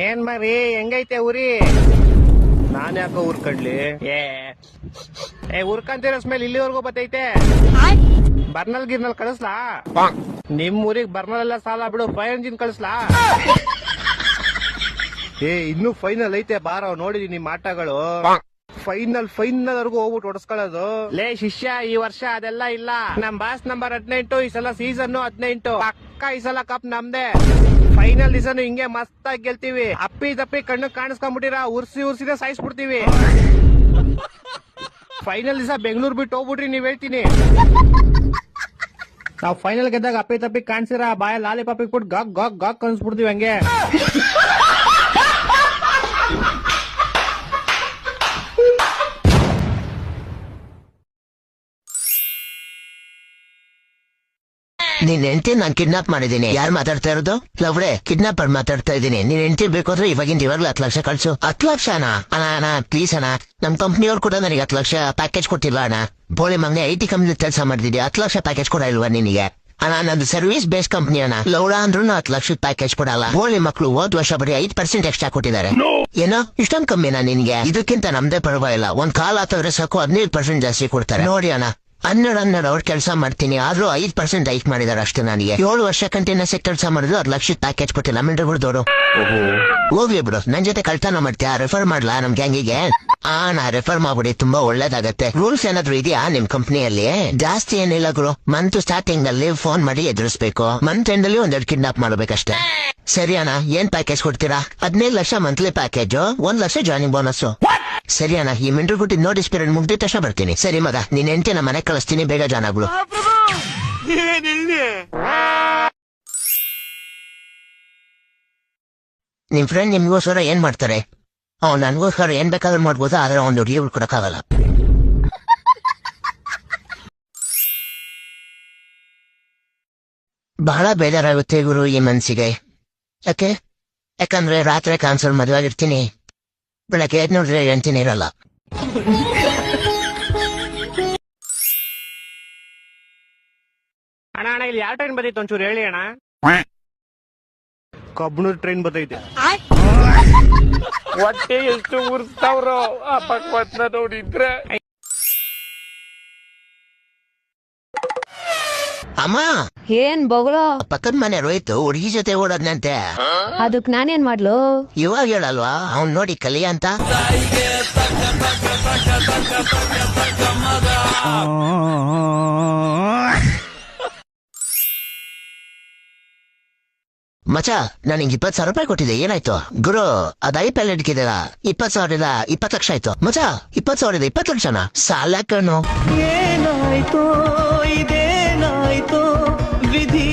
ಏನ್ ಮರಿ ಹೆಂಗೈತೆ ಊರಿ? ನಾನ್ ಯಾಕೋ ಊರ್ಕಡ್ಲಿ ಏ ಏ ಉರ್ಕಂತಿರೋ ಸ್ಮೆಲ್ ಇಲ್ಲಿವರೆಗೂ ಬತ್ತೈತೆ. ಬರ್ನಲ್ ಗಿರ್ನಲ್ ಕಳಿಸ್ಲಾ? ನಿಮ್ ಊರಿಗೆ ಬರ್ನಲ್ ಎಲ್ಲ ಸಾಲ ಬಿಡು ಫೈರ್ ಇಂಜಿನ್ ಕಳಿಸ್ಲಾ? ಏ ಇನ್ನು ಫೈನಲ್ ಐತೆ ಬಾರೋ ನೋಡಿದೀನಿ ನಿಮ್ ಆಟಗಳು? ಫೈನಲ್ ಫೈನಲ್ ವರ್ಗು ಹೋಗ್ಬಿಟ್ಟು ಹೊಡ್ಸ್ಕೊಳ್ಳೋದು. ಲೇ ಶಿಷ್ಯ, ಈ ವರ್ಷ ಅದೆಲ್ಲ ಇಲ್ಲ. ನಮ್ ಬಾಸ್ ನಂಬರ್ ಹದಿನೆಂಟು, ಈ ಸಲ ಸೀಸನ್ ಹದಿನೆಂಟು. ಪಕ್ಕ ಈ ಸಲ ಕಪ್ ನಮ್ದೇ. ಫೈನಲ್ ಸೀಸನ್ ಹಿಂಗೆ ಮಸ್ತಾಗಿ ಗೆಲ್ತೀವಿ. ಅಪ್ಪಿ ತಪ್ಪಿ ಕಣ್ಣು ಕಾಣಿಸ್ಕೊಂಡ್ಬಿಟ್ಟಿರ, ಉರ್ಸಿ ಸಾಯಿಸ್ ಸಾಯಿಸ್ಬಿಡ್ತೀವಿ. ಫೈನಲ್ ದಿವಸ ಬೆಂಗಳೂರು ಬಿಟ್ಟು ಹೋಗ್ಬಿಟ್ರಿ ನೀವ್ ಹೇಳ್ತೀನಿ. ನಾವ್ ಫೈನಲ್ ಗೆದ್ದಾಗ ಅಪ್ಪಿ ತಪ್ಪಿ ಕಾಣಿಸಿರ ಬಾಯ ಲಾಲಿಪಾಪ್ ಕೊಟ್ಟು ಗಾಕ್ ಗಾಕ್ ಗಾಕ್ ಅನ್ಸ್ಬಿಡ್ತೀವಿ ಹಂಗೆ. ನಿನ್ ಹೆಂಡತಿ ನಾನ್ ಕಿಡ್ನಾಪ್ ಮಾಡಿದೀನಿ ಯಾರು ಮಾತಾಡ್ತಾ ಇರೋದು? ಲವ್ರೆ ಕಿಡ್ನಾಪರ್ ಮಾತಾಡ್ತಾ ಇದೀನಿ ನಿನ್ ಹೆಂಡತಿ ಬೇಕಾದ್ರೆ ಇವಾಗಿಂದ ಇವಾಗ್ಲೂ ಹತ್ತು ಲಕ್ಷ ಕಳ್ಸು. ಹತ್ತು ಲಕ್ಷ ಅಣ್ಣ? ಅಣ್ಣ ಪ್ಲೀಸ್ ಅಣ್ಣ. ನಮ್ ಕಂಪ್ನಿಯವ್ರು ಕೂಡ ನನಗೆ ಹತ್ತು ಲಕ್ಷ ಪ್ಯಾಕೇಜ್ ಕೊಟ್ಟಿಲ್ಲ ಅಣ್ಣ. ಬೋಳಿ ಮಗನೆ ಐ ಟಿ ಕಂಪ್ನಿ ಕೆಲಸ ಮಾಡಿದೀನಿ. ಹತ್ತು ಲಕ್ಷ ಪ್ಯಾಕೇಜ್ ಕೊಡ ಇಲ್ವಾ ನಿನಗೆ? ಅಣ್ಣ ನಂದು ಸರ್ವಿಸ್ ಬೇಸ್ ಕಂಪ್ನಿ ಅಣ್ಣ. ಲೌಡ ಅಂದ್ರೂ ಹತ್ತು ಲಕ್ಷ ಪ್ಯಾಕೇಜ್ ಕೊಡಲ್ಲ. ಬೋಳಿ ಮಕ್ಕಳು ಹೋದ್ ವರ್ಷ ಬರೀ ಐದ್ ಪರ್ಸೆಂಟ್ ಎಕ್ಸ್ಟ್ರಾ ಕೊಟ್ಟಿದ್ದಾರೆ. ಏನೋ? ಇಷ್ಟೊಂದ್ ಕಮ್ಮಿನಾ ನಿನ್ಗೆ? ಇದಕ್ಕಿಂತ ನಮ್ದೇ ಪರವಾಗಿಲ್ಲ. ಒಂದ್ ಕಾಲ್ ಆತವ್ರೆ ಸಾಕು ಹದಿನೈದು ಪರ್ಸೆಂಟ್ ಜಾಸ್ತಿ ಕೊಡ್ತಾರೆ. ನೋಡಿ ಅಣ್ಣ ಹನ್ನೆರಡು ಹನ್ನೆರಡು ಅವ್ರ ಕೆಲಸ ಮಾಡ್ತೀನಿ. ಆದ್ರೂ ಐದ್ ಪರ್ಸೆಂಟ್ ಹೈಕ್ ಮಾಡಿದಾರೆ ಅಷ್ಟೇ ನನಗೆ. ಏಳು ವರ್ಷ ಕಂಟಿನ್ಯೂಸ್ ಕೆಲಸ ಮಾಡಿದ್ರು ಅದ್ ಲಕ್ಷ ಪ್ಯಾಕೇಜ್ ಕೊಟ್ಟಿಲ್ಲ. ಮಿಂಡ್ರೆ ಬಿಡ್ದವ್ರು ಹೋಗ್ಲಿ ಬಿಡು. ನನ್ ಜೊತೆ ಕಳ್ತನ ಮಾಡ್ತೀಯಾ? ರೆಫರ್ ಮಾಡ್ಲಾ ನಮ್ ಗ್ಯಾಂಗಿಗೆ ಆ ನಾ ರೆಫರ್ ಮಾಡ್ಬಿಡಿ. ತುಂಬಾ ಒಳ್ಳೇದಾಗತ್ತೆ. ರೂಲ್ಸ್ ಏನಾದ್ರು ಇದೆಯಾ ನಿಮ್ ಕಂಪ್ನಿಯಲ್ಲಿ ಜಾಸ್ತಿ ಏನಿಲ್ಲ ಗುರು. ಮಂತ್ ಸ್ಟಾರ್ಟಿಂಗ್ ಅಲ್ಲಿ ಫೋನ್ ಮಾಡಿ ಎದುರಿಸ್ಬೇಕು. ಮಂತ್ ಎಂಡ್ ಅಲ್ಲಿ ಒಂದೆರಡು ಕಿಡ್ನಾಪ್ ಮಾಡ್ಬೇಕಷ್ಟೇ. ಸರಿ ಅಣ್ಣ ಏನ್ ಪ್ಯಾಕೇಜ್ ಕೊಡ್ತೀರಾ? ಹದಿನೈದು ಲಕ್ಷ ಮಂತ್ಲಿ ಪ್ಯಾಕೇಜ್ ಒಂದ್ ಲಕ್ಷ ಜಾಯ್ನಿಂಗ್ ಬೋನಸ್ ಸರಿ ಅಣ್ಣ ಈ ಮಿಂಡ್ರು ಗುಟ್ಟಿ ನೋಡಿ ಪೀರಿಯಡ್ ಮುಗ್ದಿದ ಬರ್ತೀನಿ. ಸರಿ ಮಗ, ನೀನ್ ಎಂಟೆ ನಮ್ಮ ಮನೆ ಕಳಿಸ್ತೀನಿ, ಬೇಗ ಜಾನ್ ಆಗ್ಬಿಡು. ನಿಮ್ ಫ್ರೆಂಡ್ ನಿಮ್ಗೋಸ್ಕರ ಏನ್ ಮಾಡ್ತಾರೆ? ಅವ್ನು ನನ್ಗೋಸ್ಕರ ಏನ್ ಬೇಕಾದ್ರೂ ಮಾಡ್ಬೋದು? ಆದ್ರೆ ಅವ್ನು ದುಡ್ಡು ಕೊಡಕ್ಕಾಗಲ್ಲ. ಬಹಳ ಬೇಜಾರಾಗುತ್ತೆ ಗುರು ಈ ಮನ್ಸಿಗೆ. ಯಾಕೆ? ಯಾಕಂದ್ರೆ ರಾತ್ರಿ ಕಾನ್ಸಲ್ ಮದುವೆ ಆಗಿರ್ತೀನಿ. ಬೆಳಗ್ಗೆ ಎದ್ದು ನೋಡ್ರಿ ಹೆಂಡ್ತಿನೇ ಇರಲ್ಲ. ಅಣ್ಣ ಅಣ್ಣ ಇಲ್ಲಿ ಯಾವ ಟ್ರೈನ್ ಬರ್ತೈತೆ ಒಂಚೂರು ಹೇಳಿ ಅಣ್ಣ. ಕಬ್ಬಣದ ಟ್ರೈನ್ ಬರ್ತೈತೆ ಹೊಟ್ಟೆ ಎಷ್ಟು ಉರ್ಸ್ತಾವ್ರೋ ಆ ಪಕ್ವತ್ನ ನೋಡಿದ್ರೆ. ಅಮ್ಮ? ಏನ್ ಬೊಗಳೋ? ಪಕ್ಕದ ಮನೆ ರೋಯ್ತು ಹುಡುಗಿ ಜೊತೆ ಓಡೋದ್ನಂತೆ. ಅದಕ್ ನಾನೇನ್ ಮಾಡ್ಲು? ಇವಾಗ ಹೇಳಲ್ವಾ ಅವ್ನ್ ನೋಡಿ ಕಲಿ ಅಂತ? ಮಚ ನನಗೆ ಇಪ್ಪತ್ತು ಸಾವಿರ ರೂಪಾಯಿ ಕೊಟ್ಟಿದೆ ಏನಾಯ್ತು? ಗುರು ಅದ್ ಐ ಪ್ಯಾಲೆಟ್ ಎಲ್ ಇಟ್ಕಿದ್ದೀರ ಇಪ್ಪತ್ ಸಾವಿರದ ಇಪ್ಪತ್ತು ಲಕ್ಷ ಆಯ್ತು. ಮಚ ಇಪ್ಪತ್ತು ಸಾವಿರದ ಇಪ್ಪತ್ತು ಲಕ್ಷನ? ಸಾಲ ಕಣು ಏನಾಯ್ತು Devredin